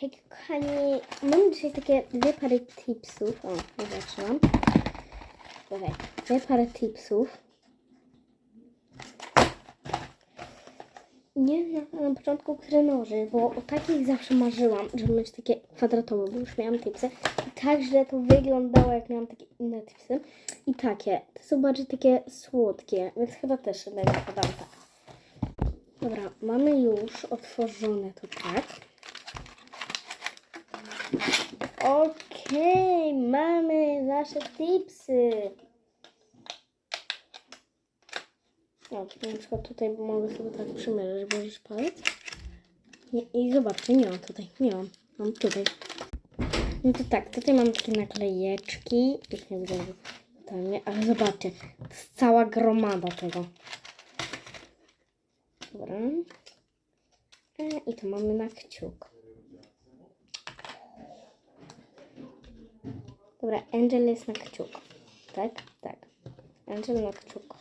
Hej kochani, mam dzisiaj takie dwie pary tipsów. O, zaczynam. Okej, dwie pary tipsów. Nie na, na początku krenoży, bo o takich zawsze marzyłam, żeby mieć takie kwadratowe, bo już miałam tipsy. I tak źle to wyglądało, jak miałam takie inne tipsy. I takie, to są bardziej takie słodkie, więc chyba też będę podam tak. Dobra, mamy już otworzone to tak. Okej, mamy nasze tipsy. O, na przykład tutaj mogę sobie tak przymierzyć, włożyć palec. Nie, I zobaczcie, nie mam tutaj, nie mam, mam tutaj. No to tak, tutaj mam takie naklejeczki. Ich nie widzę, że tam nie, ale zobaczcie, to jest cała gromada tego. Dobra. E, I to mamy na kciuk. Dobra, Angel jest na kciuk. Tak? Tak. Angel na kciuk.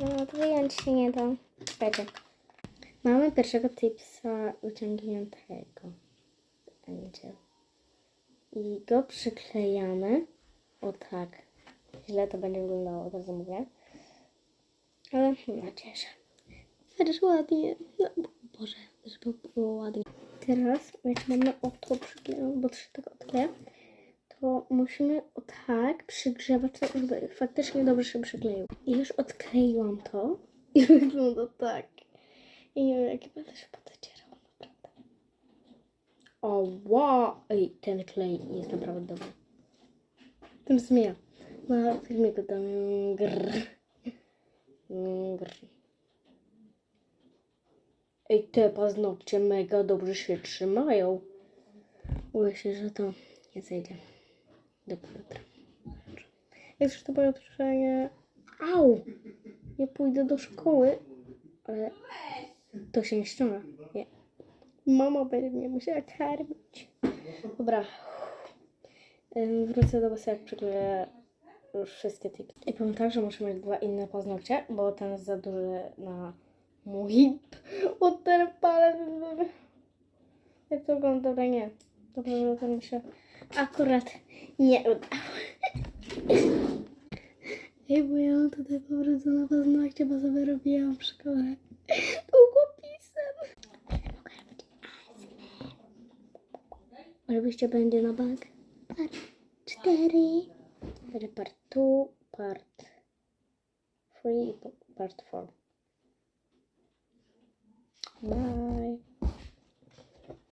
No, to wyjąć się nie da. Czekajcie. Mamy pierwszego tipsa wyciągniętego. Angel. I go przyklejamy. O tak. Źle to będzie wyglądało, od razu mówię. Ale mam nadzieję, że Chociaż ładnie. No, Boże, żeby było ładnie. Teraz, jak mamy o to przyklejone, bo to się tak odkleja, to musimy tak przygrzewać, żeby faktycznie dobrze się przykleił. I już odkleiłam to i wygląda tak. I nie wiem, jakie będę się podecierał, naprawdę. O, wow! Ej, ten klej jest naprawdę dobry. Ten zmienia. Na filmiku tam grr. Grr. Ej, te paznokcie mega dobrze się trzymają. Się, że to nie zejdzie do jutra. Jak już to pojutrzenie... Au! Nie pójdę do szkoły, ale to się nie ściąga. Nie. Mama będzie mnie musiała karmić. Dobra. Wrócę do was, jak już wszystkie tipy. I powiem tak, że muszę mieć dwa inne paznokcie, bo ten jest za duży na mój o ten palec. Jak to wygląda? Dobra, nie. Dobrze, że ten mi się akurat nie udało. Ej, bo ja mam tutaj powrócone paznokcie, bo sobie robiłam w szkole długopisem. Oczywiście będzie na bank. Part 4. Będzie part 2, part 3 i part 4. Bye.